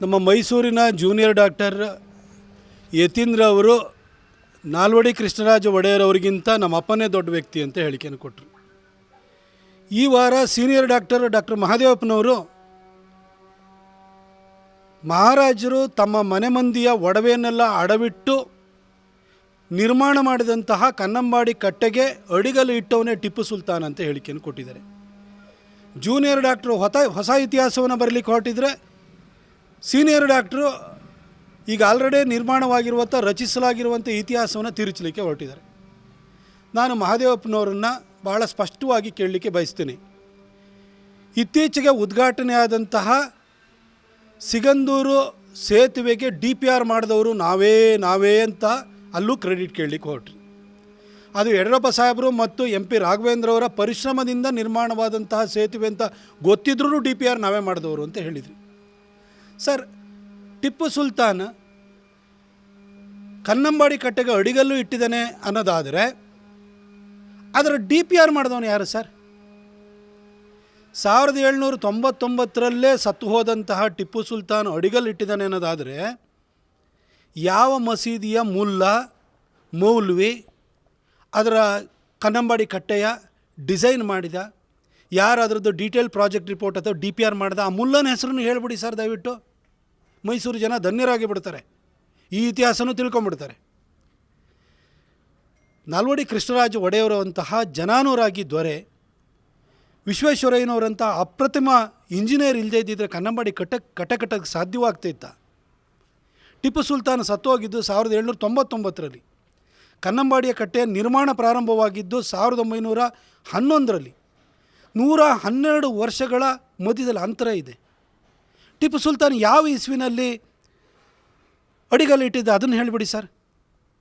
ನಮ್ಮ ಮೈಸೂರಿನ junior doctor Yathindra ಅವರು ನಾಲ್ವಡಿ ಕೃಷ್ಣರಾಜ ಒಡೆಯರ್ ಅವರಿಗಿಂತ ನಮ್ಮ ಅಪ್ಪನೇ ದೊಡ್ಡ ವ್ಯಕ್ತಿ ಅಂತ ಹೇಳಿಕೆಯನ್ನು ಕೊಟ್ಟರು. ಈ ವಾರ ಸೀನಿಯರ್ ಡಾಕ್ಟರ್ ಡಾಕ್ಟರ್ ಮಹಾದೇವಪ್ಪನವರು ಮಹಾರಾಜರು ತಮ್ಮ ಮನೆ ಮಂದಿಯ ಒಡವೆಯನ್ನೆಲ್ಲ ಅಡವಿಟ್ಟು ನಿರ್ಮಾಣ ಮಾಡಿದಂತಹ ಕನ್ನಂಬಾಡಿ ಕಟ್ಟೆಗೆ ಅಡಿಗಲು ಇಟ್ಟವನೇ ಟಿಪ್ಪು ಸುಲ್ತಾನ್ ಅಂತ ಹೇಳಿಕೆಯನ್ನು ಕೊಟ್ಟಿದ್ದಾರೆ. ಜೂನಿಯರ್ ಡಾಕ್ಟ್ರು ಹೊಸ ಹೊಸ ಇತಿಹಾಸವನ್ನು ಬರಲಿಕ್ಕೆ ಹೊರಟಿದ್ರೆ ಸೀನಿಯರ್ ಡಾಕ್ಟ್ರು ಈಗ ಆಲ್ರೆಡಿ ನಿರ್ಮಾಣವಾಗಿರುವಂಥ, ರಚಿಸಲಾಗಿರುವಂಥ ಇತಿಹಾಸವನ್ನು ತಿರುಚಲಿಕ್ಕೆ ಹೊರಟಿದ್ದಾರೆ. ನಾನು ಮಹಾದೇವಪ್ಪನವರನ್ನು ಬಹಳ ಸ್ಪಷ್ಟವಾಗಿ ಕೇಳಲಿಕ್ಕೆ ಬಯಸ್ತೀನಿ. ಇತ್ತೀಚೆಗೆ ಉದ್ಘಾಟನೆಯಾದಂತಹ ಸಿಗಂದೂರು ಸೇತುವೆಗೆ ಡಿ ಪಿ ಆರ್ ಮಾಡಿದವರು ನಾವೇ ನಾವೇ ಅಂತ ಅಲ್ಲೂ ಕ್ರೆಡಿಟ್ ಕೇಳಲಿಕ್ಕೆ ಹೊರಟ್ರಿ. ಅದು ಯಡಿಯೂರಪ್ಪ ಸಾಹೇಬರು ಮತ್ತು ಎಂ ಪಿ ರಾಘವೇಂದ್ರ ಅವರ ಪರಿಶ್ರಮದಿಂದ ನಿರ್ಮಾಣವಾದಂತಹ ಸೇತುವೆ ಅಂತ ಗೊತ್ತಿದ್ರೂ ಡಿ ಪಿ ಆರ್ ನಾವೇ ಮಾಡಿದವರು ಅಂತ ಹೇಳಿದ್ರಿ. ಸರ್, ಟಿಪ್ಪು ಸುಲ್ತಾನ್ ಕನ್ನಂಬಾಡಿ ಕಟ್ಟೆಗೆ ಅಡಿಗಲ್ಲು ಇಟ್ಟಿದ್ದಾನೆ ಅನ್ನೋದಾದರೆ ಅದರ ಡಿ ಪಿ ಆರ್ ಮಾಡಿದವನು ಯಾರು ಸರ್? ಸಾವಿರದ ಏಳ್ನೂರ ತೊಂಬತ್ತೊಂಬತ್ತರಲ್ಲೇ ಸತ್ತು ಹೋದಂತಹ ಟಿಪ್ಪು ಸುಲ್ತಾನ್ ಅಡಿಗಲ್ಲು ಇಟ್ಟಿದ್ದಾನೆ ಅನ್ನೋದಾದರೆ ಯಾವ ಮಸೀದಿಯ ಮುಲ್ಲಾ, ಮೌಲ್ವಿ ಅದರ ಕನ್ನಂಬಾಡಿ ಕಟ್ಟೆಯ ಡಿಸೈನ್ ಮಾಡಿದ ಯಾರು ಅದರದ್ದು ಡೀಟೇಲ್ ಪ್ರಾಜೆಕ್ಟ್ ರಿಪೋರ್ಟ್ ಅಥವಾ ಡಿ ಪಿ ಆರ್ ಮಾಡಿದ, ಆ ಮುಲ್ಲನ ಹೆಸರನ್ನು ಹೇಳ್ಬಿಡಿ ಸರ್ ದಯವಿಟ್ಟು. ಮೈಸೂರು ಜನ ಧನ್ಯರಾಗಿ ಬಿಡ್ತಾರೆ. ಈ ಇತಿಹಾಸನೂ ತಿಳ್ಕೊಂಬಿಡ್ತಾರೆ ನಾಲ್ವಡಿ ಕೃಷ್ಣರಾಜ ಒಡೆಯವರಂತಹ ಜನಾನೂರಾಗಿ ದೊರೆ ವಿಶ್ವೇಶ್ವರಯ್ಯನವರಂಥ ಅಪ್ರತಿಮ ಇಂಜಿನಿಯರ್ ಇಲ್ಲದೇ ಇದ್ದಿದ್ದರೆ ಕನ್ನಂಬಾಡಿ ಕಟ್ಟ ಕಟ್ಟ ಕಟ್ಟಕ್ಕೆ ಸಾಧ್ಯವಾಗ್ತಿತ್ತ ಟಿಪ್ಪು ಸುಲ್ತಾನ್ ಸತ್ತೋಗಿದ್ದು ಸಾವಿರದ ಏಳ್ನೂರ ತೊಂಬತ್ತೊಂಬತ್ತರಲ್ಲಿ. ಕನ್ನಂಬಾಡಿಯ ಕಟ್ಟೆಯ ನಿರ್ಮಾಣ ಪ್ರಾರಂಭವಾಗಿದ್ದು ಸಾವಿರದ ಒಂಬೈನೂರ ಹನ್ನೊಂದರಲ್ಲಿ. ನೂರ ಹನ್ನೆರಡು ವರ್ಷಗಳ ಮಧ್ಯದಲ್ಲಿ ಅಂತರ ಇದೆ. ಟಿಪ್ಪು ಸುಲ್ತಾನ್ ಯಾವ ಇಸುವಿನಲ್ಲಿ ಅಡಿಗಲ್ಲಿಟ್ಟಿದ್ದ? ಅದನ್ನು ಹೇಳಿಬಿಡಿ ಸರ್.